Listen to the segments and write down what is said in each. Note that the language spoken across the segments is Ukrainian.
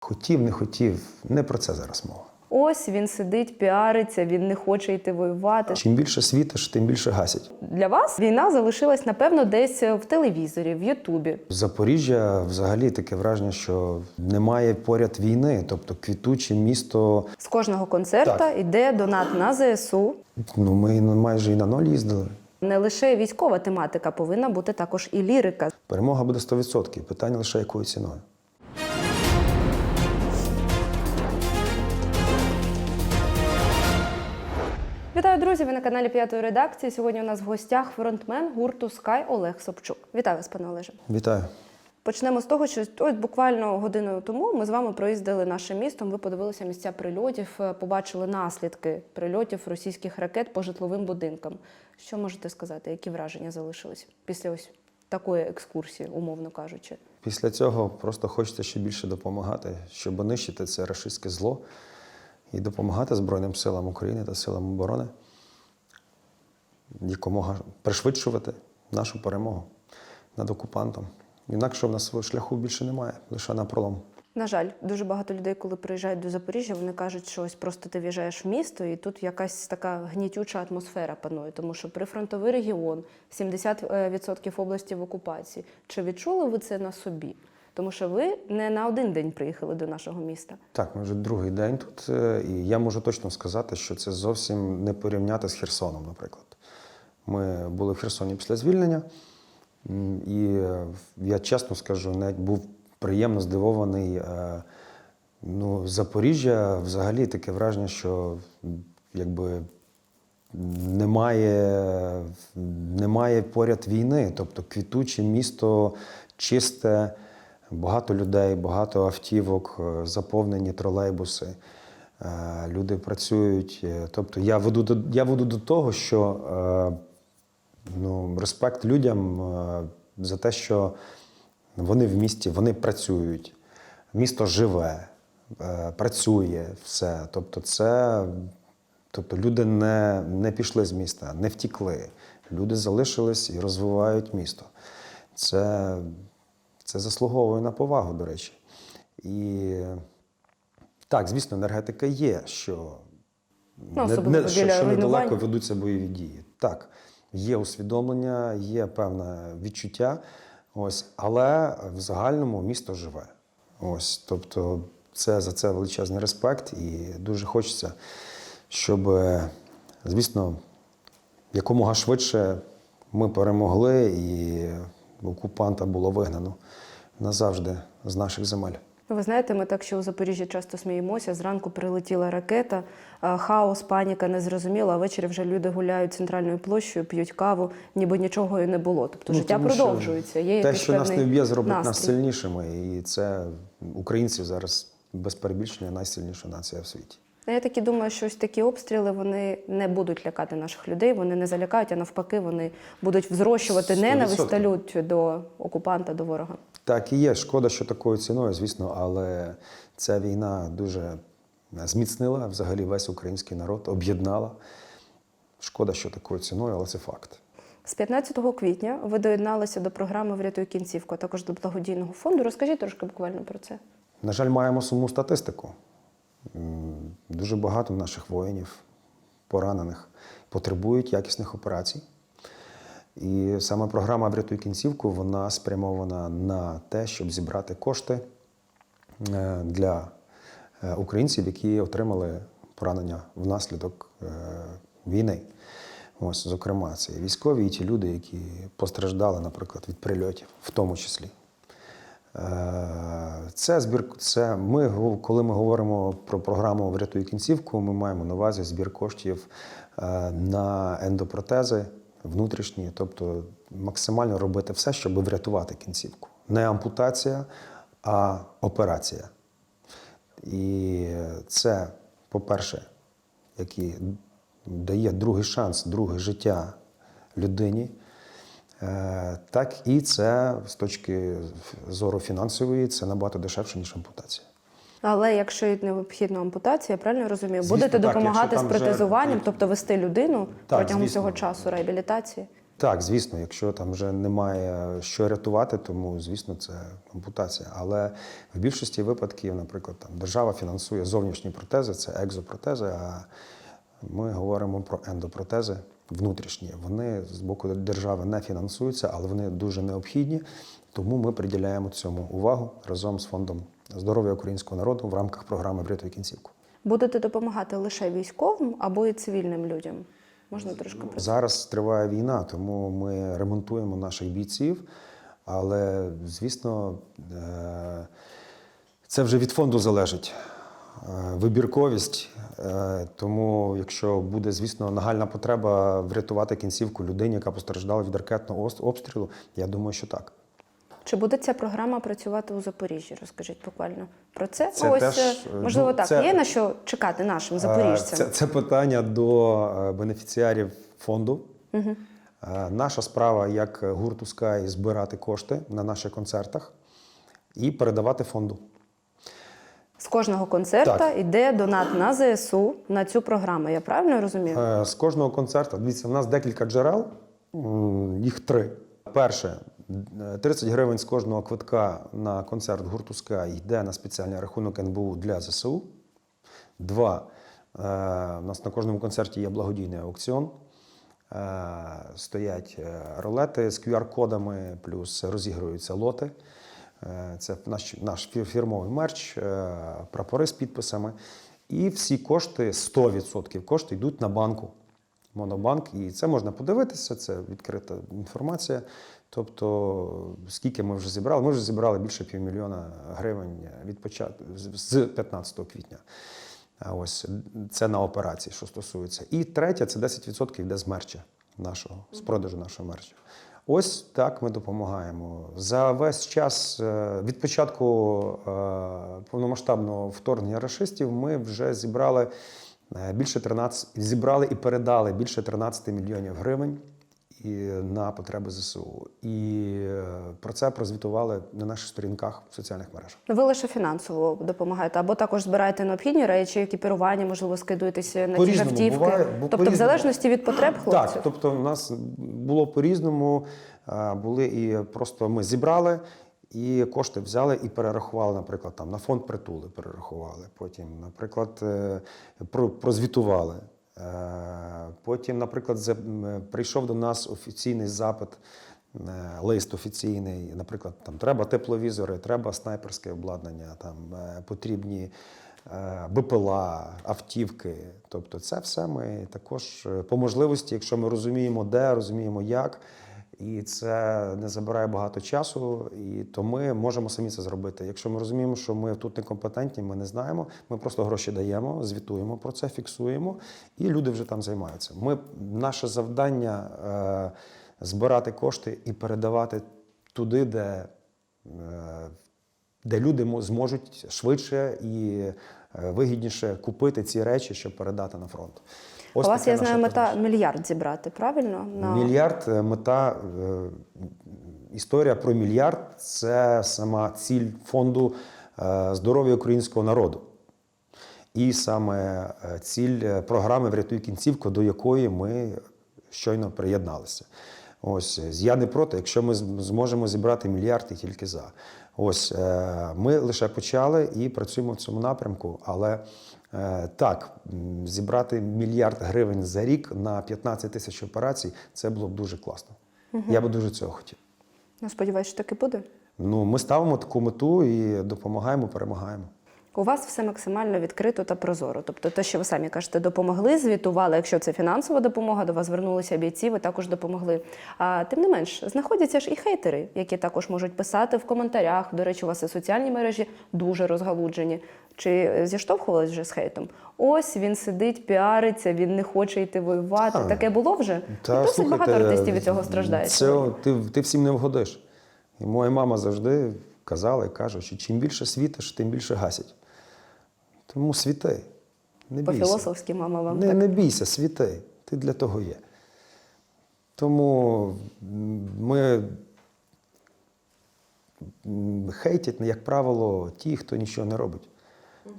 Хотів, не хотів, не про це зараз мова. Ось він сидить, піариться, він не хоче йти воювати. Чим більше світиш, тим більше гасять. Для вас війна залишилась, напевно, десь в телевізорі, в Ютубі. Запоріжжя взагалі таке враження, що немає поряд війни, тобто квітуче місто. З кожного концерта Так. йде донат на ЗСУ. Ну ми ну, майже і на ноль їздили. Не лише військова тематика, повинна бути також і лірика. Перемога буде 100%. Питання лише якою ціною. Вітаю, друзі! Ви на каналі П'ятої редакції. Сьогодні у нас в гостях фронтмен гурту Скай Олег Собчук. Вітаю вас, пане Олеже. Вітаю. Почнемо з того, що ось буквально годиною тому ми з вами проїздили нашим містом. Ви подивилися місця прильотів, е, побачили наслідки прильотів російських ракет по житловим будинкам. Що можете сказати? Які враження залишились після ось такої екскурсії, умовно кажучи? Після цього просто хочеться ще більше допомагати, щоб нищити це рашистське зло і допомагати Збройним силам України та силам оборони якомога пришвидшувати нашу перемогу над окупантом. Інакше в нас шляху більше немає, лише на пролом. На жаль, дуже багато людей, коли приїжджають до Запоріжжя, вони кажуть, що ось просто ти в'їжджаєш в місто, і тут якась така гнітюча атмосфера панує, тому що прифронтовий регіон, 70% області в окупації. Чи відчули ви це на собі? Тому що ви не на один день приїхали до нашого міста. Так, ми вже другий день тут, е, і я можу точно сказати, що це зовсім не порівняти з Херсоном, наприклад. Ми були в Херсоні після звільнення, і е, я чесно скажу, навіть був приємно здивований. е, Ну, Запоріжжя взагалі таке враження, що якби немає, немає поряд війни. Тобто квітуче місто чисте, багато людей, багато автівок, е, заповнені тролейбуси. е, Люди працюють. Е, Тобто я веду до, я веду до того, що ну, респект людям за те, що вони в місті, вони працюють. Місто живе, працює, все. Тобто, це, тобто люди не, не пішли з міста, не втікли. Люди залишились і розвивають місто. Це, це заслуговує на повагу, до речі. І так, звісно, енергетика є, що, Ну, особливо що, що недалеко ведуться бойові дії. Так, є усвідомлення, є певне відчуття, ось, але в загальному місто живе. Ось, тобто, це за це величезний респект, і дуже хочеться, щоб, звісно, якомога швидше ми перемогли і окупанта було вигнано назавжди з наших земель. Ви знаєте, ми так ще у Запоріжжі часто сміємося. Зранку прилетіла ракета, хаос, паніка, незрозуміло, а ввечері вже люди гуляють центральною площею, п'ють каву, ніби нічого і не було. Тобто Ну, життя тому продовжується. Є Те, що нас не вб'є, зробить нас сильнішими. І це українці зараз без перебільшення найсильніша нація в світі. Ну, Я таки думаю, що ось такі обстріли вони не будуть лякати наших людей, вони не залякають, а навпаки, вони будуть взрощувати Сто ненависть та лють до окупанта, до ворога. Так і є. Шкода, що такою ціною, звісно, але ця війна дуже зміцнила взагалі весь український народ, об'єднала. Шкода, що такою ціною, але це факт. З 15 квітня ви доєдналися до програми Врятуй кінцівку, а також до благодійного фонду. Розкажіть трошки буквально про це. На жаль, маємо сумну статистику. Дуже багато наших воїнів, поранених, потребують якісних операцій. І саме програма Врятуй кінцівку вона спрямована на те, щоб зібрати кошти е, для е, українців, які отримали поранення внаслідок е, війни. Ось, зокрема, це військові, і ті люди, які постраждали, наприклад, від прильотів, в тому числі. Е, Це збір. Це ми, коли ми говоримо про програму Врятуй кінцівку, ми маємо на увазі збір коштів е, на ендопротези внутрішні, тобто максимально робити все, щоб врятувати кінцівку. Не ампутація, а операція. І це, по-перше, який дає другий шанс, друге життя людині. Е, Так і це з точки зору фінансової, це набагато дешевше, ніж ампутація. Але якщо необхідна ампутація, я правильно розумію, Звісно, будете так, допомагати з там вже- протезуванням, тобто вести людину Так, протягом звісно. цього часу реабілітації. Так, звісно, якщо там вже немає що рятувати, тому звісно це ампутація. Але в більшості випадків, наприклад, там держава фінансує зовнішні протези, це екзопротези. А ми говоримо про ендопротези внутрішні. Вони з боку держави не фінансуються, але вони дуже необхідні. Тому ми приділяємо цьому увагу разом з фондом здоров'я українського народу в рамках програми Врятуй кінцівку. Будете допомагати лише військовим або і цивільним людям? Можна трошки про? Зараз триває війна, тому ми ремонтуємо наших бійців. Але, звісно, е, це вже від фонду залежить. Е, Вибірковість. Е, Тому, якщо буде, звісно, нагальна потреба врятувати кінцівку людині, яка постраждала від ракетного обстрілу, я думаю, що так. Чи буде ця програма працювати у Запоріжжі? Розкажіть буквально про це. Це Ось теж, е, можливо, ну, так це- є на що чекати нашим запоріжцям. Це, це питання до бенефіціарів фонду. Е, Наша справа як гурту Sky збирати кошти на наших концертах і передавати фонду. З кожного концерта йде донат на ЗСУ на цю програму. Я правильно розумію? Е, З кожного концерту, дивіться, в нас декілька джерел, їх три. Перше, е, 30 гривень з кожного квитка на концерт гурту Sky йде на спеціальний рахунок НБУ для ЗСУ. Два, е, у нас на кожному концерті є благодійний аукціон. Е, Стоять е, ролети з QR-кодами, плюс розігруються лоти. Е, Це наш, наш фір- фірмовий мерч, е, прапори з підписами. І всі кошти, 100% кошти йдуть на банку. Монобанк, і це можна подивитися, це відкрита інформація. Тобто, скільки ми вже зібрали? Ми вже зібрали більше півмільйона гривень від початку з 15 квітня. Ось це на операції, що стосується. І третє це 10% йде з мерча нашого, з продажу нашого мерчу. Ось так ми допомагаємо. За весь час е, від початку е, повномасштабного вторгнення расистів. ми вже зібрали е, більше 13, зібрали і передали більше 13 мільйонів гривень і на потреби ЗСУ. І е, про це прозвітували на наших сторінках в соціальних мережах. Ви лише фінансово допомагаєте, або також збираєте необхідні речі, екіпірування, можливо, скидуєтеся на ті автівки. буває, тобто, в залежності від потреб хлопців. Так, тобто у нас було по-різному. Були і просто ми зібрали. І кошти взяли і перерахували, наприклад, там на фонд притули перерахували. Потім, наприклад, е, прозвітували. Е, Потім, наприклад, за- прийшов до нас офіційний запит, е, лист офіційний. Наприклад, там треба тепловізори, треба снайперське обладнання, там е, потрібні е, БПЛА, автівки. Тобто, це все ми також е, по можливості, якщо ми розуміємо, де, розуміємо, як. І це не забирає багато часу, і то ми можемо самі це зробити. Якщо ми розуміємо, що ми тут некомпетентні, ми не знаємо. Ми просто гроші даємо, звітуємо про це, фіксуємо, і люди вже там займаються. Ми наше завдання е, збирати кошти і передавати туди, де, е, де люди зможуть швидше і е, вигідніше купити ці речі, щоб передати на фронт. У вас, я знаю, мета мільярд зібрати, правильно? На... Мільярд е, мета е, історія про мільярд це сама ціль фонду е, здоров'я українського народу. І саме ціль програми Врятуй кінцівку, до якої ми щойно приєдналися. Ось я не проти, якщо ми зможемо зібрати мільярд і тільки за. Ось е, ми лише почали і працюємо в цьому напрямку. Але е, так, зібрати мільярд гривень за рік на 15 тисяч операцій це було б дуже класно. Я би дуже цього хотів. Ну, сподіваюся, що так і буде. Ну, ми ставимо таку мету і допомагаємо, перемагаємо. У вас все максимально відкрито та прозоро. Тобто, те, що ви самі кажете, допомогли, звітували. Якщо це фінансова допомога, до вас звернулися бійці, ви також допомогли. А тим не менш, знаходяться ж і хейтери, які також можуть писати в коментарях. До речі, у вас і соціальні мережі дуже розгалуджені. Чи зіштовхувались вже з хейтом? Ось він сидить, піариться, він не хоче йти воювати. Так. Таке було вже? Та, досить багато артистів від цього страждає. Це, ти, ти всім не вгодиш. І моя мама завжди казала і каже, що чим більше світиш, тим більше гасять. Тому світи. Не бійся. По-філософськи мама вам Не, так. не бійся, світи. Ти для того є. Тому ми хейтять, як правило, ті, хто нічого не робить.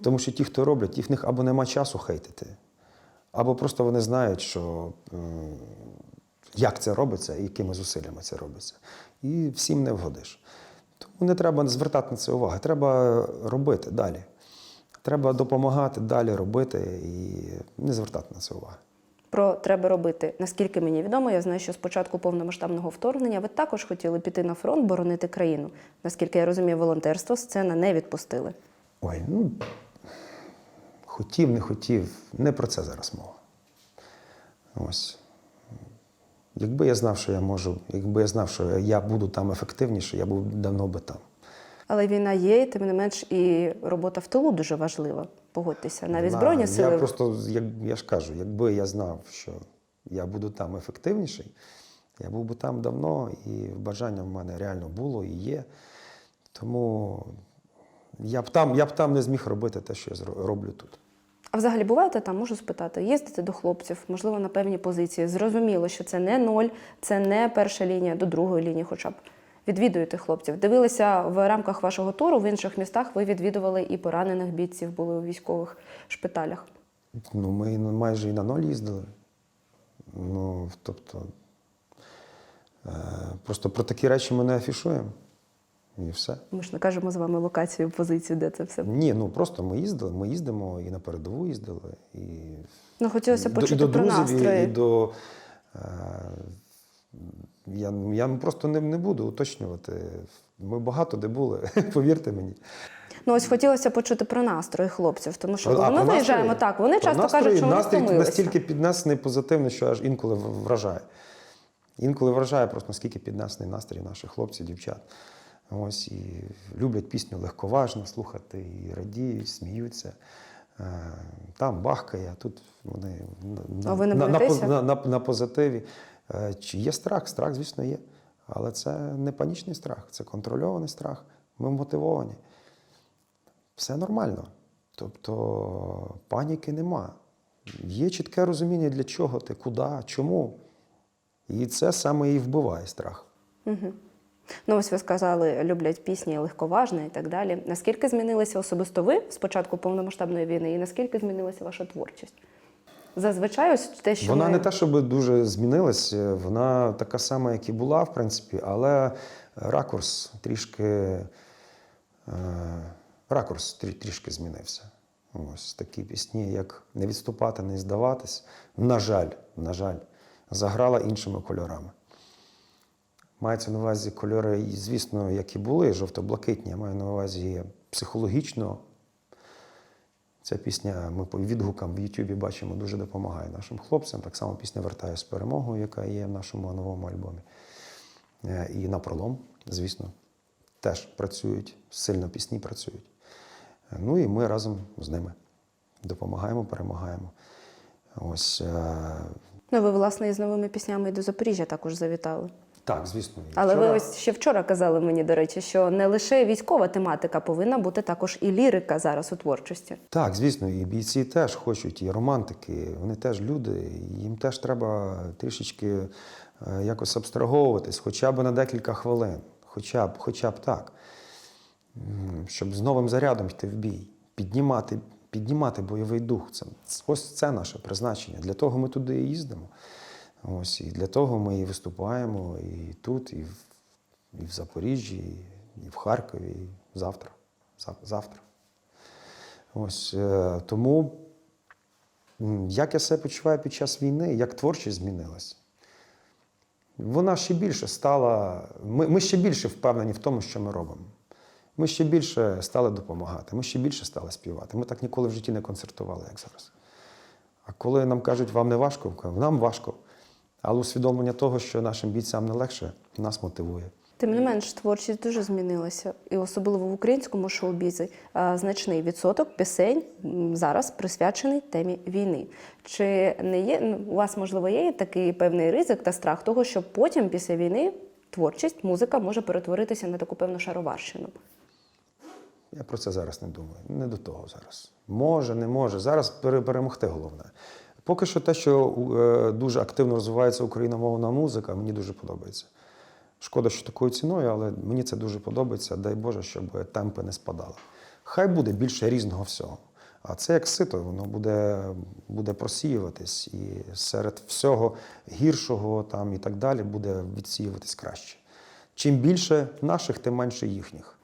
Тому що ті, хто роблять, їх в них або нема часу хейтити, або просто вони знають, що, як це робиться і якими зусиллями це робиться. І всім не вгодиш. Тому не треба звертати на це увагу. Треба робити далі. Треба допомагати далі робити і не звертати на це увагу. Про треба робити. Наскільки мені відомо, я знаю, що з початку повномасштабного вторгнення ви також хотіли піти на фронт, боронити країну. Наскільки я розумію, волонтерство сцена не відпустили. Ой, ну хотів, не хотів, не про це зараз мова. Ось. Якби я знав, що я можу, якби я знав, що я буду там ефективніше, я був давно би там. Але війна є, і тим не менш, і робота в тилу дуже важлива. Погодьтеся, навіть збройні сили. Я просто, як я ж кажу, якби я знав, що я буду там ефективніший, я був би там давно, і бажання в мене реально було і є. Тому я б там, я б там не зміг робити те, що я роблю тут. А взагалі буваєте там, можу спитати, їздите до хлопців, можливо, на певні позиції. Зрозуміло, що це не ноль, це не перша лінія, до другої лінії, хоча б. Відвідуєте хлопців. Дивилися в рамках вашого туру в інших містах. Ви відвідували і поранених бійців, були у військових шпиталях. Ну, ми майже і на ноль їздили. Ну, тобто, е, просто про такі речі ми не афішуємо. І все. Ми ж не кажемо з вами локацію, позицію, де це все. Ні, ну просто ми їздили, ми їздимо і на передову їздили, і Ну хотілося і почути до, і до про друзів, і, і до. Е, я, я просто не, не буду уточнювати. Ми багато де були, повірте мені. Ну ось хотілося почути про настрої хлопців, тому що А ми виїжджаємо, настрої? так вони Про часто настрої кажуть, що вони настрій втомилися. настільки піднесений позитивний, що аж інколи вражає. Інколи вражає просто наскільки піднесений настрій наших хлопців, дівчат. Ось і люблять пісню легковажно слухати, і радіють, сміються. Е, Там бахкає, а тут вони на, ви не на, на, на, на, на позитиві. Е, Чи є страх? Страх, звісно, є. Але це не панічний страх, це контрольований страх. Ми мотивовані все нормально. Тобто паніки нема. Є чітке розуміння, для чого ти, куди, чому. І це саме і вбиває страх. Угу. Ну, ось ви сказали, люблять пісні легковажні і так далі. Наскільки змінилися особисто ви з початку повномасштабної війни, і наскільки змінилася ваша творчість? Зазвичай ось те, що Вона ми... не те, щоб дуже змінилась, е, вона така сама, як і була, в принципі, але ракурс трішки, е, ракурс трішки змінився. Ось такі пісні, як Не відступати, не здаватись. На жаль, на жаль, заграла іншими кольорами. Мається на увазі кольори, звісно, як і були, жовто-блакитні. Я маю на увазі психологічно. Ця пісня, ми по відгукам в Ютубі бачимо, дуже допомагає нашим хлопцям. Так само пісня Вертаю з перемогою, яка є в нашому новому альбомі. Е, І на пролом, звісно, теж працюють, сильно пісні працюють. Е, Ну і ми разом з ними допомагаємо, перемагаємо. Ось е, Ну, ви, власне, із новими піснями і до Запоріжжя також завітали. Так, звісно. і Але вчора- ви ось ще вчора казали мені, до речі, що не лише військова тематика повинна бути також і лірика зараз у творчості. Так, звісно, і бійці теж хочуть, і романтики, вони теж люди, їм теж треба трішечки е, якось абстраговуватись, хоча б на декілька хвилин, хоча б, хоча б так, щоб з новим зарядом йти в бій, піднімати, піднімати бойовий дух. Це, ось це наше призначення. Для того ми туди і їздимо. Ось, і для того ми і виступаємо і тут, і в, і в Запоріжжі, і, в Харкові, і завтра. Завтра. Ось е, тому, як я себе почуваю під час війни, як творчість змінилась. Вона ще більше стала. Ми, ми ще більше впевнені в тому, що ми робимо. Ми ще більше стали допомагати, ми ще більше стали співати. Ми так ніколи в житті не концертували, як зараз. А коли нам кажуть, вам не важко, нам важко. Але усвідомлення того, що нашим бійцям не легше, нас мотивує. Тим не менш, творчість дуже змінилася, і особливо в українському шоу-бізі значний відсоток пісень зараз присвячений темі війни. Чи не є ну, у вас можливо є такий певний ризик та страх того, що потім після війни творчість, музика може перетворитися на таку певну шароварщину? Я про це зараз не думаю. Не до того зараз. Може, не може. Зараз перемогти головне. Поки що те, що е, дуже активно розвивається україномовна музика, мені дуже подобається. Шкода, що такою ціною, але мені це дуже подобається. Дай Боже, щоб темпи не спадали. Хай буде більше різного всього. А це як сито, воно буде, буде просіюватись, і серед всього гіршого там і так далі буде відсіюватись краще. Чим більше наших, тим менше їхніх.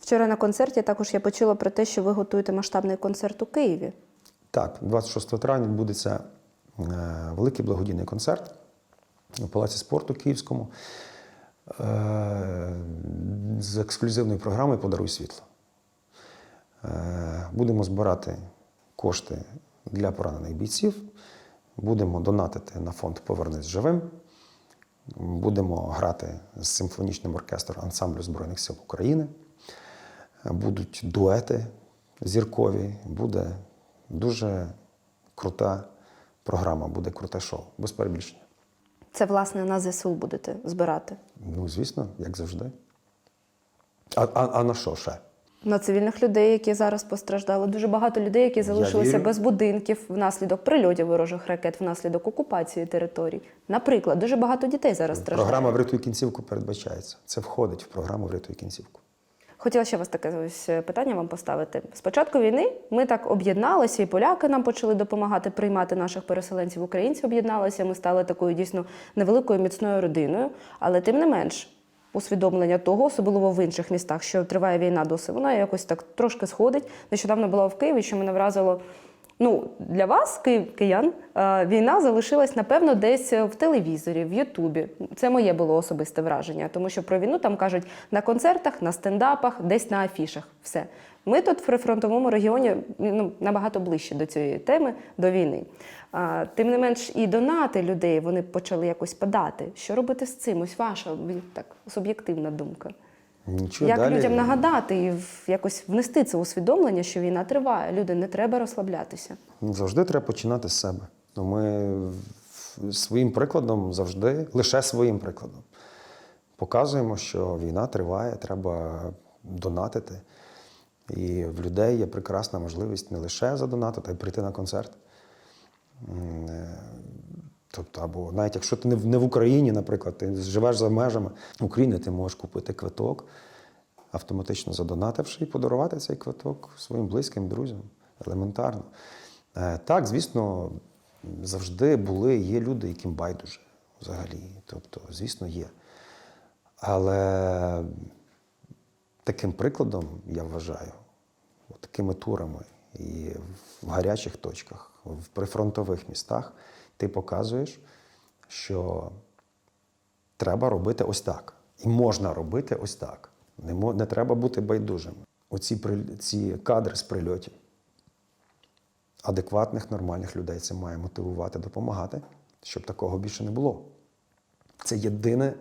Вчора на концерті також я почула про те, що ви готуєте масштабний концерт у Києві. Так, 26 травня відбудеться е, великий благодійний концерт у Палаці спорту Київському е, з ексклюзивною програмою Подаруй світло. Е, Будемо збирати кошти для поранених бійців, будемо донатити на фонд Повернись живим. Будемо грати з симфонічним оркестром ансамблю Збройних сил України. Будуть дуети зіркові, буде дуже крута програма, буде круте шоу, без перебільшення. Це, власне, на ЗСУ будете збирати. Ну, звісно, як завжди. А, а, а на що ще? На цивільних людей, які зараз постраждали. Дуже багато людей, які залишилися без будинків внаслідок прильотів ворожих ракет, внаслідок окупації територій. Наприклад, дуже багато дітей зараз страждають. Програма «Врятуй кінцівку передбачається. Це входить в програму «Врятуй кінцівку. Хотіла ще вас таке ось е, питання вам поставити. З початку війни ми так об'єдналися, і поляки нам почали допомагати приймати наших переселенців. Українці об'єдналися. Ми стали такою дійсно невеликою міцною родиною. Але тим не менш, усвідомлення того, особливо в інших містах, що триває війна досі, вона якось так трошки сходить. Нещодавно була в Києві, що мене вразило. Ну, для вас, ки- киян, е, війна залишилась, напевно, десь в телевізорі, в Ютубі. Це моє було особисте враження, тому що про війну там кажуть на концертах, на стендапах, десь на афішах. Все. Ми тут в прифронтовому регіоні ну, набагато ближче до цієї теми, до війни. А, тим не менш, і донати людей вони почали якось падати. Що робити з цим? Ось ваша так суб'єктивна думка. Нічого Як далі. людям нагадати і якось внести це усвідомлення, що війна триває. Люди не треба розслаблятися. Завжди треба починати з себе. Ну, Ми своїм прикладом завжди, лише своїм прикладом, показуємо, що війна триває, треба донатити. І в людей є прекрасна можливість не лише задонатити, а й прийти на концерт. Тобто, або навіть якщо ти не в- не в Україні, наприклад, ти живеш за межами України, ти можеш купити квиток, автоматично задонативши і подарувати цей квиток своїм близьким друзям. Елементарно. Е, Так, звісно, завжди були, є люди, яким байдуже взагалі. Тобто, звісно, є. Але таким прикладом, я вважаю, такими турами і в гарячих точках, в прифронтових містах, ти показуєш, що треба робити ось так. І можна робити ось так. Не, мо- не треба бути байдужим. Оці ці кадри з прильотів. Адекватних, нормальних людей це має мотивувати, допомагати, щоб такого більше не було. Це єдине,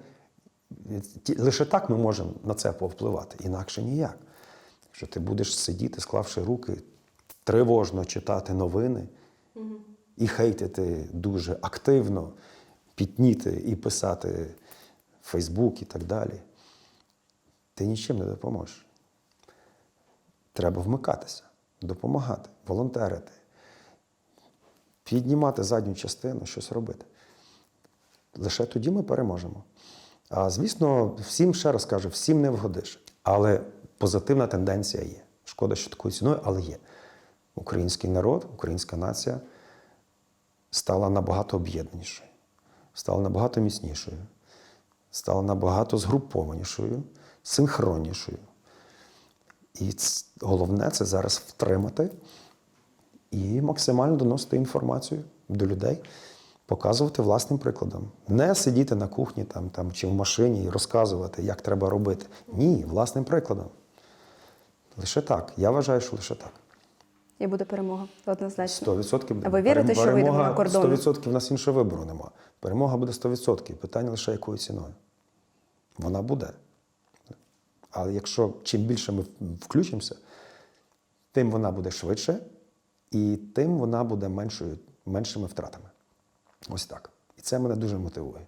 лише так ми можемо на це повпливати, інакше ніяк. Якщо ти будеш сидіти, склавши руки, тривожно читати новини і хейтити дуже активно, пітніти і писати в Фейсбук і так далі, ти нічим не допоможеш. Треба вмикатися, допомагати, волонтерити, піднімати задню частину, щось робити. Лише тоді ми переможемо. А звісно, всім ще раз кажу, всім не вгодиш. Але позитивна тенденція є. Шкода, що такою ціною, але є. Український народ, українська нація стала набагато об'єднанішою, стала набагато міцнішою, стала набагато згрупованішою, синхроннішою. І головне це зараз втримати і максимально доносити інформацію до людей, показувати власним прикладом. Не сидіти на кухні там, там, чи в машині і розказувати, як треба робити. Ні, власним прикладом. Лише так. Я вважаю, що лише так. І буде перемога однозначно. 100% буде. А ви вірите, що вийдемо на кордони? 100% в нас іншого вибору нема. Перемога буде 100%. Питання лише якою ціною. Вона буде. Але якщо чим більше ми включимося, тим вона буде швидше, і тим вона буде меншою, меншими втратами. Ось так. І це мене дуже мотивує.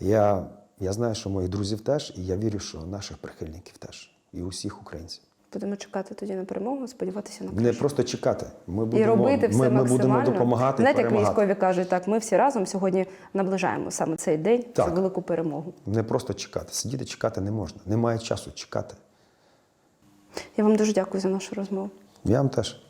Я, я знаю, що моїх друзів теж, і я вірю, що наших прихильників теж, і усіх українців. Будемо чекати тоді на перемогу, сподіватися на краще. Не просто чекати. Ми будемо, і робити все ми, ми максимально. будемо допомагати. Знаєте, як військові кажуть, так ми всі разом сьогодні наближаємо саме цей день, цю велику перемогу. Не просто чекати. Сидіти чекати не можна. Немає часу чекати. Я вам дуже дякую за нашу розмову. Я вам теж.